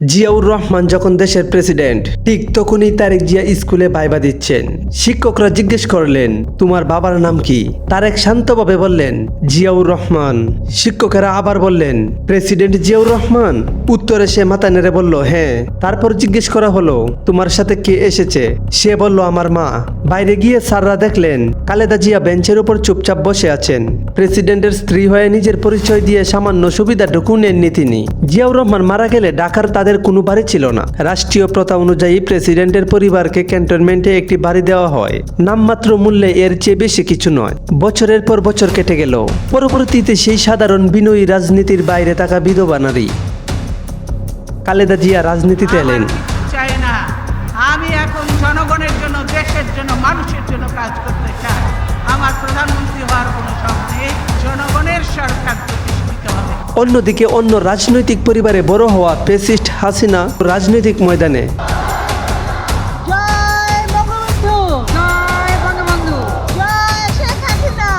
জিয়াউর রহমান যখন দেশের প্রেসিডেন্ট, ঠিক তখনই তারেক জিয়া স্কুলে ভাইবা দিচ্ছেন। শিক্ষকরা জিজ্ঞেস করলেন, তোমার বাবার নাম কি? তারেক শান্তভাবে বললেন, জিয়াউর রহমান। শিক্ষকেরা আবার বললেন, প্রেসিডেন্ট জিয়াউর রহমান? উত্তরে সে মাথা নেড়ে বলল হ্যাঁ। তারপর জিজ্ঞেস করা হলো, তোমার সাথে কে এসেছে? সে বলল, আমার মা। বাইরে গিয়ে স্যাররা দেখলেন, কালেদা জিয়া বেঞ্চের উপর চুপচাপ বসে আছেন। প্রেসিডেন্টের স্ত্রী হয়ে নিজের পরিচয় দিয়ে সামান্য সুবিধাটুকু নেননি তিনি। জিয়াউর রহমান মারা গেলে ঢাকার তাদের কোনো বাড়ি ছিল না। রাষ্ট্রীয় প্রথা অনুযায়ী প্রেসিডেন্টের পরিবারকে ক্যান্টনমেন্টে একটি বাড়ি দেওয়া হয়। নামমাত্র মূল্যে এর চেয়ে বেশি কিছু নয়। বছরের পর বছর কেটে গেল। পরবর্তীতে সেই সাধারণ বিনয়ী রাজনীতির বাইরে থাকা বিধবা নারী। খালেদা জিয়া রাজনীতিতে এলেন। চাই না। আমি এখন জনগণের জন্য দেশের জন্য মানুষের জন্য কাজ করতে চাই। আমার প্রধানমন্ত্রী অন্যদিকে অন্য রাজনৈতিক পরিবারে বড় হওয়া পেসিস্ট হাসিনা রাজনৈতিক ময়দানে। জয় বঙ্গবন্ধু জয় বঙ্গবন্ধু জয় শেখ হাসিনা।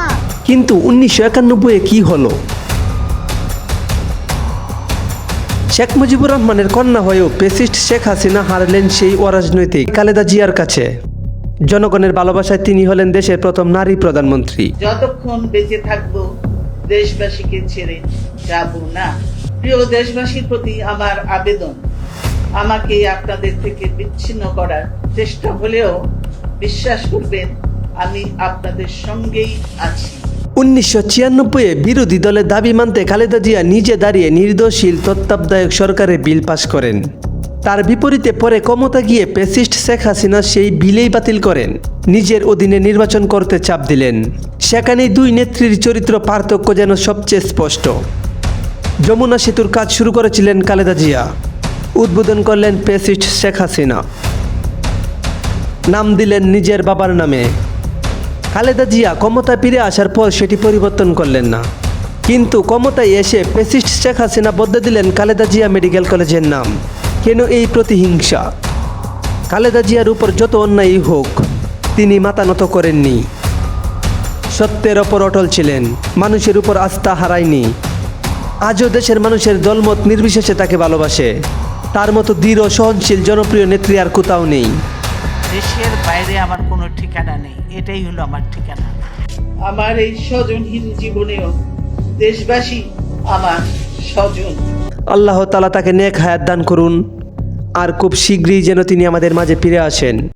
কিন্তু উনিশশো একানব্বইয়ে কি হলো? শেখ মুজিবুর রহমানের কন্যা হয়েও পেসিস্ট শেখ হাসিনা হারলেন সেই অরাজনৈতিক খালেদা জিয়ার কাছে। জনগণের ভালোবাসায় তিনি হলেন দেশের প্রথম নারী প্রধানমন্ত্রী। যতক্ষণ বেঁচে থাকব দেশবাসীকে ছেড়ে যাব না। প্রিয় দেশবাসীর প্রতি আমার আবেদন, আমাকে আপনাদের থেকে বিচ্ছিন্ন করার চেষ্টা হলেও বিশ্বাস করবেন, আমি আপনাদের সঙ্গেই আছি। উনিশশো ছিয়ানব্বইয়ে বিরোধী দলের দাবি মানতে খালেদা জিয়া নিজে দাঁড়িয়ে নির্দোষীল তত্ত্বাবধায়ক সরকারের বিল পাশ করেন। তার বিপরীতে পরে ক্ষমতা গিয়ে পেসিস্ট শেখ হাসিনা সেই বিলেই বাতিল করেন। নিজের অধীনে নির্বাচন করতে চাপ দিলেন। সেখানেই দুই নেত্রীর চরিত্র পার্থক্য যেন সবচেয়ে স্পষ্ট। যমুনা সেতুর কাজ শুরু করেছিলেন খালেদা জিয়া। উদ্বোধন করলেন পেসিস্ট শেখ হাসিনা। নাম দিলেন নিজের বাবার নামে। খালেদা জিয়া ক্ষমতায় ফিরে আসার পর সেটি পরিবর্তন করলেন না। কিন্তু ক্ষমতায় এসে পেসিস্ট শেখ হাসিনা বদলে দিলেন খালেদা জিয়া মেডিকেল কলেজের নাম। কেন এই প্রতিহিংসা? খালেদা জিয়ার উপর যত অন্যায়ই হোক, তিনি মাথা নত করেননি। সত্যের ওপর অটল ছিলেন, মানুষের উপর আস্থা হারায়নি। আজও দেশের মানুষের দলমত নির্বিশেষে তাকে ভালোবাসে। তার মতো দৃঢ় সহনশীল জনপ্রিয় নেত্রী আর কোথাও নেই। দেশের বাইরে আমার কোনো ঠিকানা নেই। এটাই হলো আমার ঠিকানা। আমার এই স্বজনহীন জীবনেও দেশবাসী আমার স্বজন। আল্লাহ তালা তাকে নেক হায়াত দান করুন। আর খুব শীঘ্রই যেন তিনি আমাদের মাঝে ফিরে আসেন।